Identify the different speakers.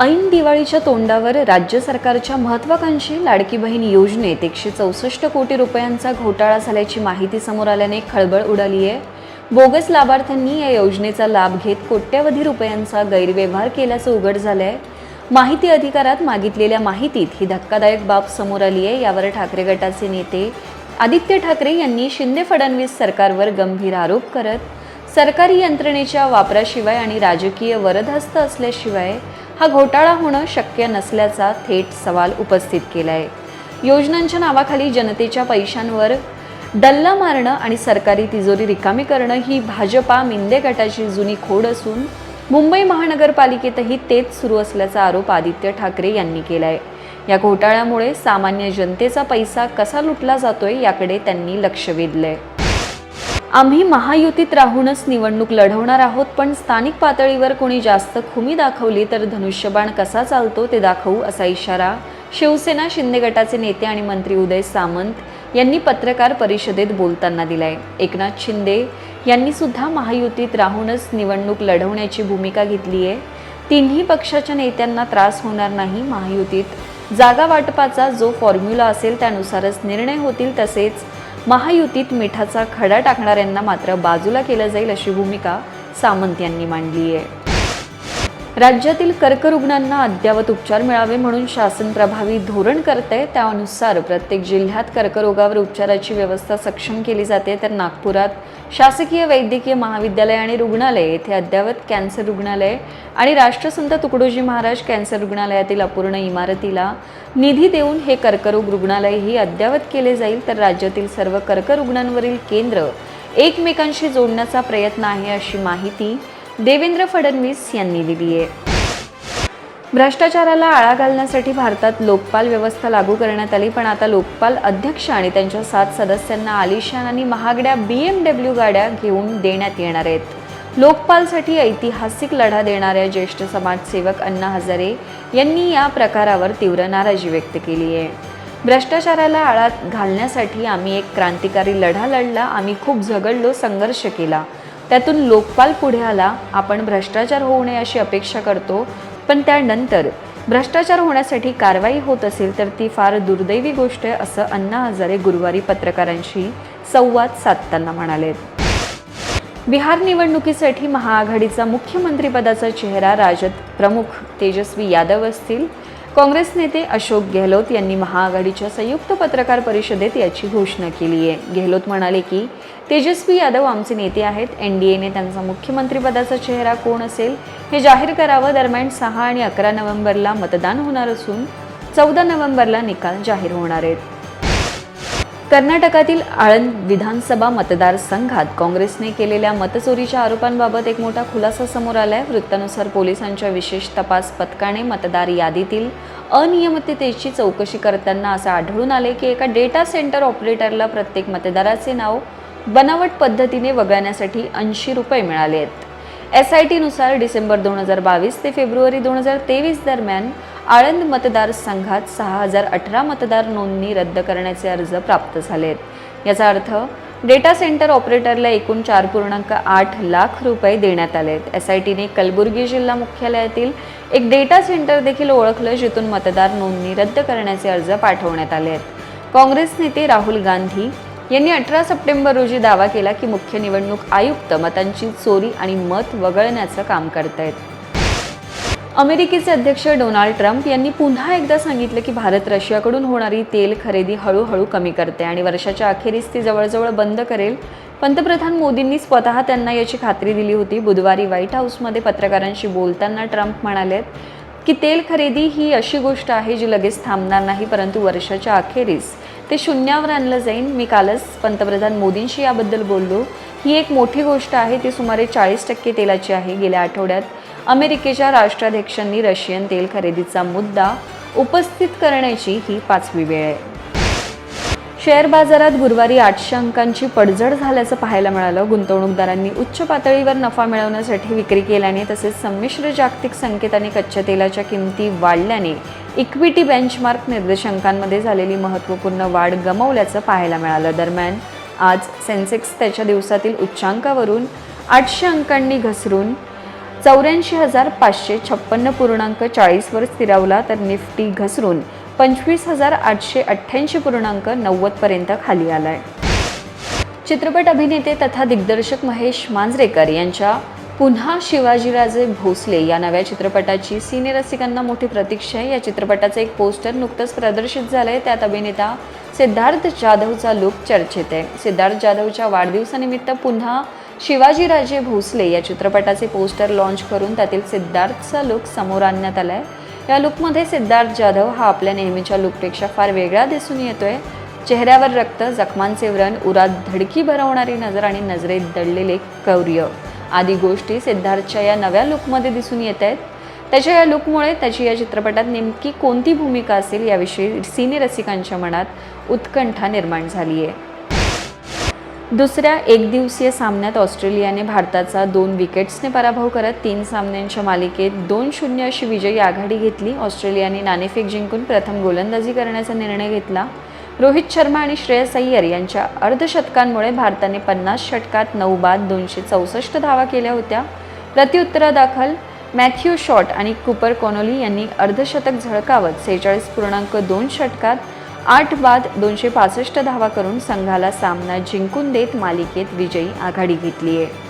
Speaker 1: ऐन दिवाळीच्या तोंडावर राज्य सरकारच्या महत्वाकांक्षी लाडकी बहीण योजनेत एकशे चौसष्ट कोटी रुपयांचा घोटाळा झाल्याची माहिती समोर आल्याने खळबळ उडाली आहे. बोगस लाभार्थ्यांनी या योजनेचा लाभ घेत कोट्यवधी रुपयांचा गैरव्यवहार केल्याचं उघड झालं आहे माहिती अधिकारात मागितलेल्या माहितीत ही धक्कादायक बाब समोर आली आहे. यावर ठाकरे गटाचे नेते आदित्य ठाकरे यांनी शिंदे फडणवीस सरकारवर गंभीर आरोप करत सरकारी यंत्रणेच्या वापराशिवाय आणि राजकीय वरदहस्त असल्याशिवाय हा घोटाळा होणं शक्य नसल्याचा थेट सवाल उपस्थित केला आहे योजनांच्या नावाखाली जनतेच्या पैशांवर डल्ला मारणं आणि सरकारी तिजोरी रिकामी करणं ही भाजपा मिंदे गटाची जुनी खोड असून मुंबई महानगरपालिकेतही तेच सुरू असल्याचा आरोप आदित्य ठाकरे यांनी केला आहे या घोटाळ्यामुळे सामान्य जनतेचा पैसा कसा लुटला जातोय याकडे त्यांनी लक्ष वेधलंय. आम्ही महायुतीत राहूनच निवडणूक लढवणार आहोत पण स्थानिक पातळीवर कोणी जास्त खुमी दाखवली तर धनुष्यबाण कसा चालतो ते दाखवू असा इशारा शिवसेना शिंदे गटाचे नेते आणि मंत्री उदय सामंत यांनी पत्रकार परिषदेत बोलताना दिलाय. एकनाथ शिंदे यांनी सुद्धा महायुतीत राहूनच निवडणूक लढवण्याची भूमिका घेतली आहे. तिन्ही पक्षाच्या नेत्यांना त्रास होणार नाही महायुतीत. जागा वाटपाचा जो फॉर्म्युला असेल त्यानुसारच निर्णय होतील तसेच महायुतीत मिठाचा खडा टाकणाऱ्यांना मात्र बाजूला केलं जाईल अशी भूमिका सामंत यांनी मांडली आहे. राज्यातील कर्करुग्णांना अद्ययावत उपचार मिळावे म्हणून शासन प्रभावी धोरण करते त्यानुसार प्रत्येक जिल्ह्यात कर्करोगावर उपचाराची व्यवस्था सक्षम केली जाते. तर नागपुरात शासकीय वैद्यकीय महाविद्यालय आणि रुग्णालय येथे अद्ययावत कॅन्सर रुग्णालय आणि राष्ट्रसंत तुकडोजी महाराज कॅन्सर रुग्णालयातील अपूर्ण इमारतीला निधी देऊन हे कर्करोग रुग्णालयही अद्ययावत केले जाईल. तर राज्यातील सर्व कर्करुग्णांवरील केंद्र एकमेकांशी जोडण्याचा प्रयत्न आहे अशी माहिती देवेंद्र फडणवीस यांनी दिली आहे. भ्रष्टाचाराला आळा घालण्यासाठी भारतात लोकपाल व्यवस्था लागू करण्यात आली पण आता लोकपाल अध्यक्ष आणि त्यांच्या सात सदस्यांना आलिशान आणि महागड्या बी एम डब्ल्यू गाड्या घेऊन देण्यात येणार आहेत. लोकपालसाठी ऐतिहासिक लढा देणाऱ्या ज्येष्ठ समाजसेवक अण्णा हजारे यांनी या प्रकारावर तीव्र नाराजी व्यक्त केली आहे. भ्रष्टाचाराला आळा घालण्यासाठी आम्ही एक क्रांतिकारी लढा लढला आम्ही खूप झगडलो संघर्ष केला. त्यातून लोकपाल पुढे आला आपण भ्रष्टाचार होऊ नये अशी अपेक्षा करतो पण त्यानंतर भ्रष्टाचार होण्यासाठी कारवाई होत असेल तर ती फार दुर्दैवी गोष्ट आहे असं अण्णा हजारे गुरुवारी पत्रकारांशी संवाद साधताना म्हणाले बिहार निवडणुकीसाठी महाआघाडीचा मुख्यमंत्रीपदाचा चेहरा राजद प्रमुख तेजस्वी यादव असतील काँग्रेस नेते अशोक गेहलोत यांनी महाआघाडीच्या संयुक्त पत्रकार परिषदेत याची घोषणा केली आहे. गेहलोत म्हणाले की तेजस्वी यादव आमचे नेते आहेत. एन डी एने त्यांचा मुख्यमंत्रीपदाचा चेहरा कोण असेल हे जाहीर करावं. दरम्यान सहा आणि अकरा नोव्हेंबरला मतदान होणार असून चौदा नोव्हेंबरला निकाल जाहीर होणार आहेत. कर्नाटकातील आळंद विधानसभा मतदारसंघात काँग्रेसने केलेल्या मतचोरीच्या आरोपांबाबत एक मोठा खुलासा समोर आलाय. वृत्तानुसार पोलिसांच्या विशेष तपास पथकाने मतदार यादीतील अनियमिततेची चौकशी करताना असं आढळून आले की एका डेटा सेंटर ऑपरेटरला प्रत्येक मतदाराचे नाव बनावट पद्धतीने वगळण्यासाठी ऐंशी रुपये मिळाले आहेत. एस आय टीनुसार डिसेंबर दोन हजार बावीस ते फेब्रुवारी दोन हजार तेवीस दरम्यान आळंद मतदारसंघात सहा हजार अठरा मतदार नोंदणी रद्द करण्याचे अर्ज प्राप्त झालेत. याचा अर्थ डेटा सेंटर ऑपरेटरला एकूण चार पूर्णांक आठ लाख रुपये देण्यात आलेत. एस आय टीने कलबुर्गी जिल्हा मुख्यालयातील एक डेटा सेंटर देखील ओळखलं जिथून मतदार नोंदणी रद्द करण्याचे अर्ज पाठवण्यात आले आहेत काँग्रेस नेते राहुल गांधी यांनी अठरा सप्टेंबर रोजी दावा केला की मुख्य निवडणूक आयुक्त मतांची चोरी आणि मत वगळण्याचं काम करतायत. अमेरिकेचे अध्यक्ष डोनाल्ड ट्रम्प यांनी पुन्हा एकदा सांगितलं की भारत रशियाकडून होणारी तेल खरेदी हळूहळू कमी करते आणि वर्षाच्या अखेरीस ती जवळजवळ बंद करेल. पंतप्रधान मोदींनी स्वतः त्यांना याची खात्री दिली होती. बुधवारी व्हाईट हाऊसमध्ये पत्रकारांशी बोलताना ट्रम्प म्हणाले की तेल खरेदी ही अशी गोष्ट आहे जी लगेच थांबणार नाही परंतु वर्षाच्या अखेरीस ते शून्यावर आणलं जाईल मी कालच पंतप्रधान मोदींशी याबद्दल बोललो. ही एक मोठी गोष्ट आहे. ती सुमारे चाळीस टक्के तेलाची आहे. गेल्या आठवड्यात अमेरिकेच्या राष्ट्राध्यक्षांनी रशियन तेल खरेदीचा मुद्दा उपस्थित करण्याची ही पाचवी वेळ आहे. शेअर बाजारात गुरुवारी आठशे अंकांची पडझड झाल्याचं पाहायला मिळालं. गुंतवणूकदारांनी उच्च पातळीवर नफा मिळवण्यासाठी विक्री केल्याने तसेच संमिश्र जागतिक संकेताने कच्च्या तेलाच्या किमती वाढल्याने इक्विटी बेंचमार्क निर्देशांकांमध्ये झालेली महत्त्वपूर्ण वाढ गमावल्याचं पाहायला मिळालं. दरम्यान आज सेन्सेक्स त्याच्या दिवसातील उच्चांकावरून आठशे अंकांनी घसरून चौऱ्याऐंशी हजार पाचशे छप्पन्न पूर्णांक चाळीसवर स्थिरावला तर निफ्टी घसरून पंचवीस हजार आठशे अठ्ठ्याऐंशी पूर्णांक नव्वदपर्यंत खाली आलाय. चित्रपट अभिनेते तथा दिग्दर्शक महेश मांजरेकर यांच्या पुन्हा शिवाजीराजे भोसले या नव्या चित्रपटाची सिनेरसिकांना मोठी प्रतीक्षा आहे. या चित्रपटाचं एक पोस्टर नुकतंच प्रदर्शित झालं आहे त्यात अभिनेता सिद्धार्थ जाधवचा लुक चर्चेत आहे. सिद्धार्थ जाधवच्या वाढदिवसानिमित्त पुन्हा शिवाजीराजे भोसले या चित्रपटाचे पोस्टर लॉन्च करून त्यातील सिद्धार्थचा लुक समोर आणण्यात आलाय. या लुकमध्ये सिद्धार्थ जाधव हा आपल्या नेहमीच्या लुकपेक्षा फार वेगळा दिसून येतोय. चेहऱ्यावर रक्त जखमांचे व्रण उरात धडकी भरवणारी नजर आणि नजरेत दडलेले कौर्य. आदी गोष्टी सिद्धार्थच्या या नव्या लुकमध्ये दिसून येत आहेत. त्याच्या या लुकमुळे त्याची या चित्रपटात नेमकी कोणती भूमिका असेल याविषयी सिनेरसिकांच्या मनात उत्कंठा निर्माण झाली आहे दुसऱ्या एकदिवसीय सामन्यात ऑस्ट्रेलियाने भारताचा दोन विकेट्सने पराभव करत तीन सामन्यांच्या मालिकेत दोन शून्य अशी विजयी आघाडी घेतली. ऑस्ट्रेलियाने नाणेफेक जिंकून प्रथम गोलंदाजी करण्याचा निर्णय घेतला. रोहित शर्मा आणि श्रेयस अय्यर यांच्या अर्धशतकांमुळे भारताने पन्नास षटकात नऊ बाद दोनशे चौसष्ट धावा केल्या होत्या. प्रत्युत्तरादाखल मॅथ्यू शॉट आणि कुपर कोनोली यांनी अर्धशतक झळकावत सेहेचाळीस पूर्णांक दोन षटकात आठ बाद दोनशे पासष्ट धावा करून संघाला सामना जिंकून देत मालिकेत विजयी आघाडी घेतली आहे